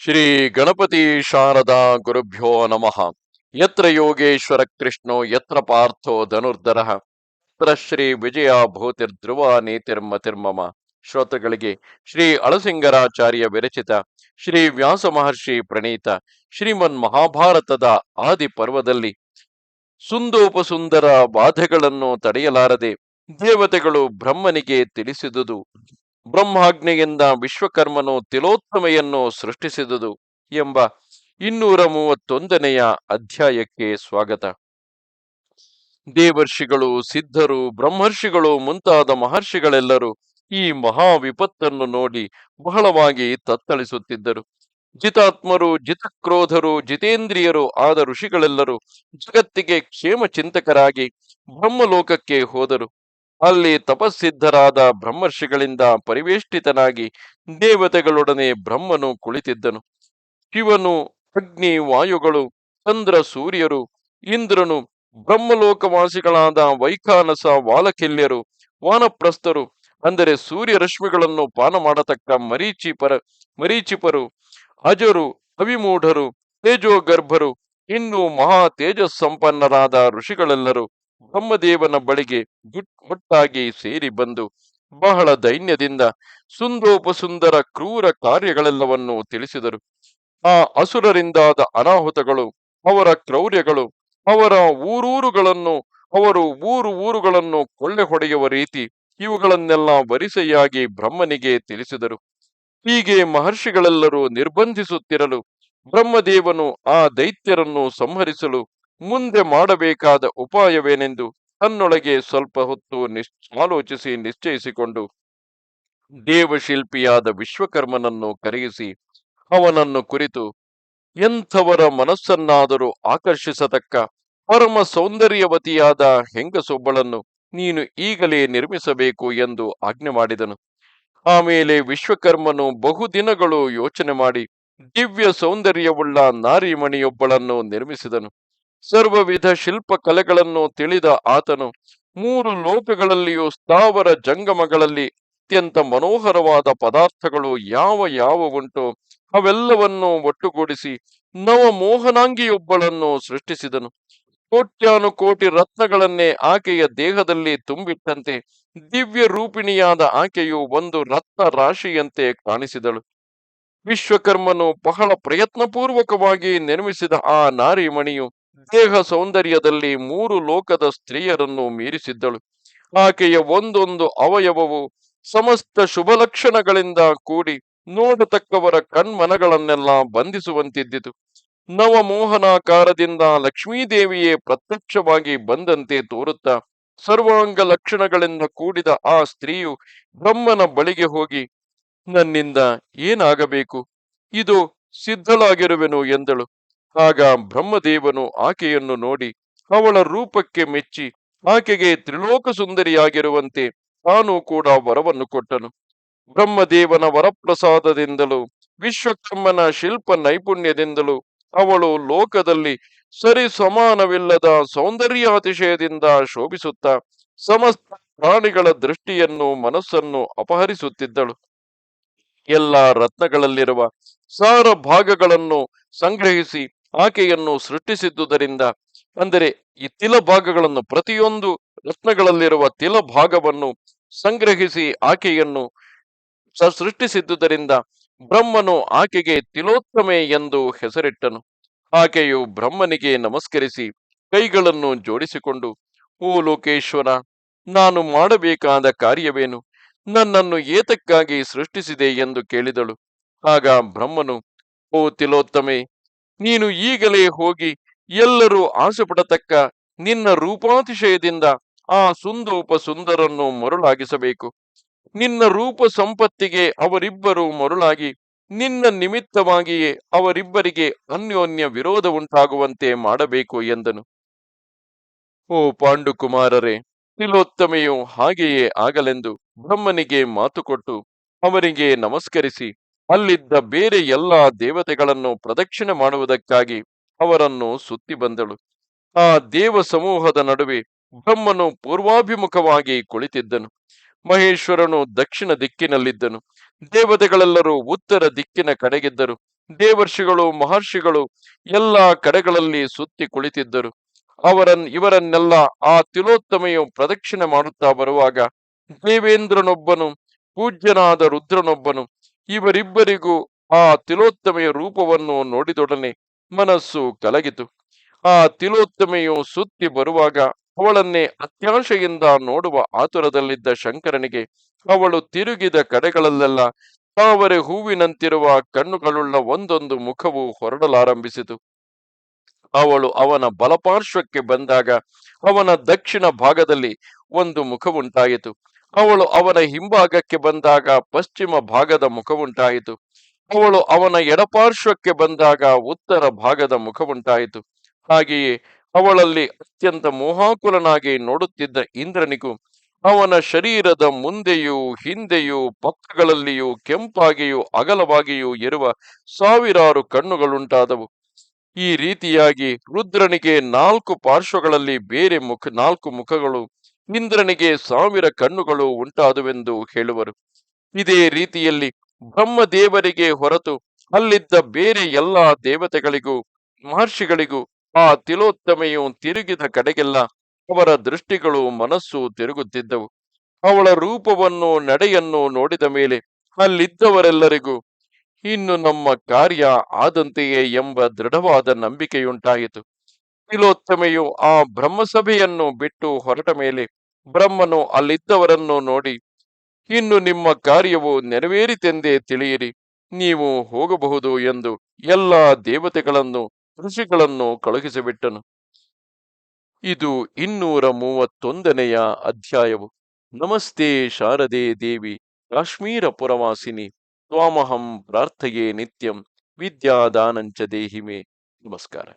ಶ್ರೀ ಗಣಪತಿ ಶಾರದಾ ಗುರುಭ್ಯೋ ನಮಃ. ಯತ್ರ ಯೋಗೇಶ್ವರ ಕೃಷ್ಣೋ, ಯತ್ರ ಪಾರ್ಥೋ ಧನುರ್ಧರ. ಯತ್ರ ಶ್ರೀ ವಿಜಯ ಭೂತಿರ್ಧ್ರುವ ನೀತಿರ್ಮತಿರ್ಮಮ ಶ್ರೋತೃಗಳಿಗೆ ಶ್ರೀ ಅಳಸಿಂಗರಾಚಾರ್ಯ ವಿರಚಿತ ಶ್ರೀ ವ್ಯಾಸ ಮಹರ್ಷಿ ಪ್ರಣೀತ ಶ್ರೀಮನ್ ಮಹಾಭಾರತದ ಆದಿ ಪರ್ವದಲ್ಲಿ ಸುಂದೋಪಸುಂದರ ಬಾಧೆಗಳನ್ನು ತಡೆಯಲಾರದೆ ದೇವತೆಗಳು ಬ್ರಹ್ಮನಿಗೆ ತಿಳಿಸಿದುದು. ಬ್ರಹ್ಮಾಜ್ಞೆಯಿಂದ ವಿಶ್ವಕರ್ಮನು ತಿಲೋತ್ತಮೆಯನ್ನು ಸೃಷ್ಟಿಸಿದುದು ಎಂಬ ಇನ್ನೂರ ಮೂವತ್ತೊಂದನೆಯ ಅಧ್ಯಾಯಕ್ಕೆ ಸ್ವಾಗತ. ದೇವರ್ಷಿಗಳು, ಸಿದ್ಧರು, ಬ್ರಹ್ಮರ್ಷಿಗಳು ಮುಂತಾದ ಮಹರ್ಷಿಗಳೆಲ್ಲರೂ ಈ ಮಹಾ ವಿಪತ್ತನ್ನು ನೋಡಿ ಬಹಳವಾಗಿ ತತ್ತಳಿಸುತ್ತಿದ್ದರು. ಜಿತಾತ್ಮರು, ಜಿತಕ್ರೋಧರು, ಜಿತೇಂದ್ರಿಯರು ಆದ ಋಷಿಗಳೆಲ್ಲರೂ ಜಗತ್ತಿಗೆ ಕ್ಷೇಮ ಚಿಂತಕರಾಗಿ ಬ್ರಹ್ಮಲೋಕಕ್ಕೆ ಹೋದರು. ಅಲ್ಲಿ ತಪಸ್ಸಿದ್ಧರಾದ ಬ್ರಹ್ಮರ್ಷಿಗಳಿಂದ ಪರಿವೇಷ್ಟಿತನಾಗಿ ದೇವತೆಗಳೊಡನೆ ಬ್ರಹ್ಮನು ಕುಳಿತಿದ್ದನು. ಶಿವನು, ಅಗ್ನಿ, ವಾಯುಗಳು, ಚಂದ್ರ, ಸೂರ್ಯರು, ಇಂದ್ರನು, ಬ್ರಹ್ಮಲೋಕವಾಸಿಗಳಾದ ವೈಖಾನಸ, ವಾಲಕಿಲ್ಯರು, ವಾನಪ್ರಸ್ಥರು, ಅಂದರೆ ಸೂರ್ಯ ರಶ್ಮಿಗಳನ್ನು ಪಾನ ಮಾಡತಕ್ಕ ಮರೀಚಿಪರ, ಮರೀಚಿಪರು, ಅಜರು, ಅವಿಮೂಢರು, ತೇಜೋಗರ್ಭರು, ಇನ್ನು ಮಹಾ ತೇಜಸ್ಸಂಪನ್ನರಾದ ಋಷಿಗಳೆಲ್ಲರೂ ಬ್ರಹ್ಮದೇವನ ಬಳಿಗೆ ಒಟ್ಟಾಗಿ ಸೇರಿ ಬಂದು ಬಹಳ ದೈನ್ಯದಿಂದ ಸುಂದೋಪಸುಂದರ ಕ್ರೂರ ಕಾರ್ಯಗಳೆಲ್ಲವನ್ನು ತಿಳಿಸಿದರು. ಆ ಅಸುರರಿಂದಾದ ಅನಾಹುತಗಳು, ಅವರ ಕ್ರೌರ್ಯಗಳು, ಅವರ ಊರೂರುಗಳನ್ನು, ಅವರು ಊರು ಊರುಗಳನ್ನು ಕೊಳ್ಳೆ ಹೊಡೆಯುವ ರೀತಿ ಇವುಗಳನ್ನೆಲ್ಲ ವರಿಸೆಯಾಗಿ ಬ್ರಹ್ಮನಿಗೆ ತಿಳಿಸಿದರು. ಹೀಗೆ ಮಹರ್ಷಿಗಳೆಲ್ಲರೂ ನಿರ್ಬಂಧಿಸುತ್ತಿರಲು ಬ್ರಹ್ಮದೇವನು ಆ ದೈತ್ಯರನ್ನು ಸಂಹರಿಸಲು ಮುಂದೆ ಮಾಡಬೇಕಾದ ಉಪಾಯವೇನೆಂದು ತನ್ನೊಳಗೆ ಸ್ವಲ್ಪ ಹೊತ್ತು ನಿಶ್, ಆಲೋಚಿಸಿ ನಿಶ್ಚಯಿಸಿಕೊಂಡು ದೇವಶಿಲ್ಪಿಯಾದ ವಿಶ್ವಕರ್ಮನನ್ನು ಕರೆಯಿಸಿ ಅವನನ್ನು ಕುರಿತು ಎಂಥವರ ಮನಸ್ಸನ್ನಾದರೂ ಆಕರ್ಷಿಸತಕ್ಕ ಪರಮ ಸೌಂದರ್ಯವತಿಯಾದ ಹೆಂಗಸೊಬ್ಬಳನ್ನು ನೀನು ಈಗಲೇ ನಿರ್ಮಿಸಬೇಕು ಎಂದು ಆಜ್ಞೆ ಮಾಡಿದನು. ಆಮೇಲೆ ವಿಶ್ವಕರ್ಮನು ಬಹುದಿನಗಳು ಯೋಚನೆ ಮಾಡಿ ದಿವ್ಯ ಸೌಂದರ್ಯವುಳ್ಳ ನಾರಿಮಣಿಯೊಬ್ಬಳನ್ನು ನಿರ್ಮಿಸಿದನು. ಸರ್ವವಿಧ ಶಿಲ್ಪ ಕಲೆಗಳನ್ನು ತಿಳಿದ ಆತನು ಮೂರು ಲೋಕಗಳಲ್ಲಿಯೂ ಸ್ಥಾವರ ಜಂಗಮಗಳಲ್ಲಿ ಅತ್ಯಂತ ಮನೋಹರವಾದ ಪದಾರ್ಥಗಳು ಯಾವ ಯಾವ ಉಂಟು ಅವೆಲ್ಲವನ್ನೂ ಒಟ್ಟುಗೂಡಿಸಿ ನವಮೋಹನಾಂಗಿಯೊಬ್ಬಳನ್ನು ಸೃಷ್ಟಿಸಿದನು. ಕೋಟ್ಯಾನು ಕೋಟಿ ರತ್ನಗಳನ್ನೇ ಆಕೆಯ ದೇಹದಲ್ಲಿ ತುಂಬಿಟ್ಟಂತೆ ದಿವ್ಯ ರೂಪಿಣಿಯಾದ ಆಕೆಯು ಒಂದು ರತ್ನ ರಾಶಿಯಂತೆ ಕಾಣಿಸಿದಳು. ವಿಶ್ವಕರ್ಮನು ಬಹಳ ಪ್ರಯತ್ನಪೂರ್ವಕವಾಗಿ ನಿರ್ಮಿಸಿದ ಆ ನಾರಿಮಣಿಯು ದೇಹ ಸೌಂದರ್ಯದಲ್ಲಿ ಮೂರು ಲೋಕದ ಸ್ತ್ರೀಯರನ್ನು ಮೀರಿಸಿದ್ದಳು. ಆಕೆಯ ಒಂದೊಂದು ಅವಯವವು ಸಮಸ್ತ ಶುಭ ಲಕ್ಷಣಗಳಿಂದ ಕೂಡಿ ನೋಡತಕ್ಕವರ ಕಣ್ಮನಗಳನ್ನೆಲ್ಲ ಬಂಧಿಸುವಂತಿದ್ದಿತು. ನವಮೋಹನಾಕಾರದಿಂದ ಲಕ್ಷ್ಮೀದೇವಿಯೇ ಪ್ರತ್ಯಕ್ಷವಾಗಿ ಬಂದಂತೆ ತೋರುತ್ತಾ ಸರ್ವಾಂಗ ಲಕ್ಷಣಗಳಿಂದ ಕೂಡಿದ ಆ ಸ್ತ್ರೀಯು ಬ್ರಹ್ಮನ ಬಳಿಗೆ ಹೋಗಿ, ನನ್ನಿಂದ ಏನಾಗಬೇಕು? ಇದು ಸಿದ್ಧಳಾಗಿರುವೆನು ಎಂದಳು. ಆಗ ಬ್ರಹ್ಮದೇವನು ಆಕೆಯನ್ನು ನೋಡಿ ಅವಳ ರೂಪಕ್ಕೆ ಮೆಚ್ಚಿ ಆಕೆಗೆ ತ್ರಿಲೋಕ ಸುಂದರಿಯಾಗಿರುವಂತೆ ತಾನು ಕೂಡ ವರವನ್ನು ಕೊಟ್ಟನು. ಬ್ರಹ್ಮದೇವನ ವರಪ್ರಸಾದದಿಂದಲೂ ವಿಶ್ವಕರ್ಮನ ಶಿಲ್ಪ ನೈಪುಣ್ಯದಿಂದಲೂ ಅವಳು ಲೋಕದಲ್ಲಿ ಸರಿ ಸಮಾನವಿಲ್ಲದ ಸೌಂದರ್ಯಾತಿಶಯದಿಂದ ಶೋಭಿಸುತ್ತಾ ಸಮಸ್ತ ಪ್ರಾಣಿಗಳ ದೃಷ್ಟಿಯನ್ನು ಮನಸ್ಸನ್ನು ಅಪಹರಿಸುತ್ತಿದ್ದಳು. ಎಲ್ಲ ರತ್ನಗಳಲ್ಲಿರುವ ಸಾರ ಭಾಗಗಳನ್ನು ಸಂಗ್ರಹಿಸಿ ಆಕೆಯನ್ನು ಸೃಷ್ಟಿಸಿದ್ದುದರಿಂದ, ಅಂದರೆ ಈ ತಿಲ ಭಾಗಗಳನ್ನು ಪ್ರತಿಯೊಂದು ರತ್ನಗಳಲ್ಲಿರುವ ತಿಲ ಭಾಗವನ್ನು ಸಂಗ್ರಹಿಸಿ ಆಕೆಯನ್ನು ಸೃಷ್ಟಿಸಿದ್ದುದರಿಂದ ಬ್ರಹ್ಮನು ಆಕೆಗೆ ತಿಲೋತ್ತಮೆ ಎಂದು ಹೆಸರಿಟ್ಟನು. ಆಕೆಯು ಬ್ರಹ್ಮನಿಗೆ ನಮಸ್ಕರಿಸಿ ಕೈಗಳನ್ನು ಜೋಡಿಸಿಕೊಂಡು, ಓ ಲೋಕೇಶ್ವರ, ನಾನು ಮಾಡಬೇಕಾದ ಕಾರ್ಯವೇನು? ನನ್ನನ್ನು ಏತಕ್ಕಾಗಿ ಸೃಷ್ಟಿಸಿದೆ? ಎಂದು ಕೇಳಿದಳು. ಆಗ ಬ್ರಹ್ಮನು, ಓ ತಿಲೋತ್ತಮೆ ನೀನು ಈಗಲೇ ಹೋಗಿ ಎಲ್ಲರೂ ಆಸೆಪಡತಕ್ಕ ನಿನ್ನ ರೂಪಾತಿಶಯದಿಂದ ಆ ಸುಂದೋಪ ಸುಂದರನ್ನು ಮರುಳಾಗಿಸಬೇಕು. ನಿನ್ನ ರೂಪ ಸಂಪತ್ತಿಗೆ ಅವರಿಬ್ಬರು ಮರುಳಾಗಿ ನಿನ್ನ ನಿಮಿತ್ತವಾಗಿಯೇ ಅವರಿಬ್ಬರಿಗೆ ಅನ್ಯೋನ್ಯ ವಿರೋಧ ಉಂಟಾಗುವಂತೆ ಮಾಡಬೇಕು ಎಂದನು. ಓ ಪಾಂಡುಕುಮಾರರೇ, ತಿಲೋತ್ತಮೆಯು ಹಾಗೆಯೇ ಆಗಲೆಂದು ಬ್ರಹ್ಮನಿಗೆ ಮಾತುಕೊಟ್ಟು ಅವರಿಗೆ ನಮಸ್ಕರಿಸಿ. ಅಲ್ಲಿದ್ದ ಬೇರೆ ಎಲ್ಲಾ ದೇವತೆಗಳನ್ನು ಪ್ರದಕ್ಷಿಣೆ ಮಾಡುವುದಕ್ಕಾಗಿ ಅವರನ್ನು ಸುತ್ತಿ ಬಂದಳು. ಆ ದೇವ ಸಮೂಹದ ನಡುವೆ ಬ್ರಹ್ಮನು ಪೂರ್ವಾಭಿಮುಖವಾಗಿ ಕುಳಿತಿದ್ದನು. ಮಹೇಶ್ವರನು ದಕ್ಷಿಣ ದಿಕ್ಕಿನಲ್ಲಿದ್ದನು. ದೇವತೆಗಳೆಲ್ಲರೂ ಉತ್ತರ ದಿಕ್ಕಿನ ಕಡೆಗಿದ್ದರು. ದೇವರ್ಷಿಗಳು, ಮಹರ್ಷಿಗಳು ಎಲ್ಲ ಕಡೆಗಳಲ್ಲಿ ಸುತ್ತಿ ಕುಳಿತಿದ್ದರು. ಅವರನ್, ಇವರನ್ನೆಲ್ಲ ಆ ತಿಲೋತ್ತಮೆಯು ಪ್ರದಕ್ಷಿಣೆ ಮಾಡುತ್ತಾ ಬರುವಾಗ ದೇವೇಂದ್ರನೊಬ್ಬನು, ಪೂಜ್ಯನಾದ ರುದ್ರನೊಬ್ಬನು ಇವರಿಬ್ಬರಿಗೂ ಆ ತಿಲೋತ್ತಮೆಯ ರೂಪವನ್ನು ನೋಡಿದೊಡನೆ ಮನಸ್ಸು ಕಲಗಿತು. ಆ ತಿಲೋತ್ತಮೆಯು ಸುತ್ತಿ ಬರುವಾಗ ಅವಳನ್ನೇ ಅತ್ಯಾಶೆಯಿಂದ ನೋಡುವ ಆತುರದಲ್ಲಿದ್ದ ಶಂಕರನಿಗೆ ಅವಳು ತಿರುಗಿದ ಕಡೆಗಳಲ್ಲೆಲ್ಲ ತಾವರೆ ಹೂವಿನಂತಿರುವ ಕಣ್ಣುಗಳುಳ್ಳ ಒಂದೊಂದು ಮುಖವು ಹೊರಡಲಾರಂಭಿಸಿತು. ಅವಳು ಅವನ ಬಲಪಾರ್ಶ್ವಕ್ಕೆ ಬಂದಾಗ ಅವನ ದಕ್ಷಿಣ ಭಾಗದಲ್ಲಿ ಒಂದು ಮುಖವುಂಟಾಯಿತು. ಅವಳು ಅವನ ಹಿಂಭಾಗಕ್ಕೆ ಬಂದಾಗ ಪಶ್ಚಿಮ ಭಾಗದ ಮುಖವುಂಟಾಯಿತು. ಅವಳು ಅವನ ಎಡಪಾರ್ಶ್ವಕ್ಕೆ ಬಂದಾಗ ಉತ್ತರ ಭಾಗದ ಮುಖವುಂಟಾಯಿತು. ಹಾಗೆಯೇ ಅವಳಲ್ಲಿ ಅತ್ಯಂತ ಮೋಹಾಕುಲನಾಗಿ ನೋಡುತ್ತಿದ್ದ ಇಂದ್ರನಿಗೂ, ಅವನ ಶರೀರದ ಮುಂದೆಯೂ ಹಿಂದೆಯೂ ಪಕ್ಕಗಳಲ್ಲಿಯೂ ಕೆಂಪಾಗಿಯೂ ಅಗಲವಾಗಿಯೂ ಇರುವ ಸಾವಿರಾರು ಕಣ್ಣುಗಳುಂಟಾದವು. ಈ ರೀತಿಯಾಗಿ ರುದ್ರನಿಗೆ ನಾಲ್ಕು ಪಾರ್ಶ್ವಗಳಲ್ಲಿ ಬೇರೆ ಮುಖ, ನಾಲ್ಕು ಮುಖಗಳು ಇಂದ್ರನಿಗೆ ಸಾವಿರ ಕಣ್ಣುಗಳು ಉಂಟಾದುವೆಂದು ಹೇಳುವರು. ಇದೇ ರೀತಿಯಲ್ಲಿ ಬ್ರಹ್ಮದೇವರಿಗೆ ಹೊರತು ಅಲ್ಲಿದ್ದ ಬೇರೆ ಎಲ್ಲಾ ದೇವತೆಗಳಿಗೂ, ಮಹರ್ಷಿಗಳಿಗೂ ಆ ತಿಲೋತ್ತಮೆಯು ತಿರುಗಿದ ಕಡೆಗೆಲ್ಲ ಅವರ ದೃಷ್ಟಿಗಳು ಮನಸ್ಸು ತಿರುಗುತ್ತಿದ್ದವು. ಅವಳ ರೂಪವನ್ನು, ನಡೆಯನ್ನು ನೋಡಿದ ಮೇಲೆ ಅಲ್ಲಿದ್ದವರೆಲ್ಲರಿಗೂ ಇನ್ನು ನಮ್ಮ ಕಾರ್ಯ ಆದಂತೆಯೇ ಎಂಬ ದೃಢವಾದ ನಂಬಿಕೆಯುಂಟಾಯಿತು. ತಿಲೋತ್ತಮೆಯು ಆ ಬ್ರಹ್ಮಸಭೆಯನ್ನು ಬಿಟ್ಟು ಹೊರಟ ಮೇಲೆ ಬ್ರಹ್ಮನು ಅಲ್ಲಿದ್ದವರನ್ನು ನೋಡಿ, ಇನ್ನು ನಿಮ್ಮ ಕಾರ್ಯವು ನೆರವೇರಿತೆಂದೇ ತಿಳಿಯಿರಿ. ನೀವು ಹೋಗಬಹುದು ಎಂದು ಎಲ್ಲ ದೇವತೆಗಳನ್ನು, ಋಷಿಗಳನ್ನು ಕಳುಹಿಸಿಬಿಟ್ಟನು. ಇದು ಇನ್ನೂರ ಮೂವತ್ತೊಂದನೆಯ ಅಧ್ಯಾಯವು. ನಮಸ್ತೆ ಶಾರದೆ ದೇವಿ, ಕಾಶ್ಮೀರ ಪುರವಾಸಿನಿ, ತ್ವಾಮಹಂ ಪ್ರಾರ್ಥೆಯೇ ನಿತ್ಯಂ, ವಿದ್ಯಾದಾನಂಚ ದೇಹಿಮೆ. ನಮಸ್ಕಾರ.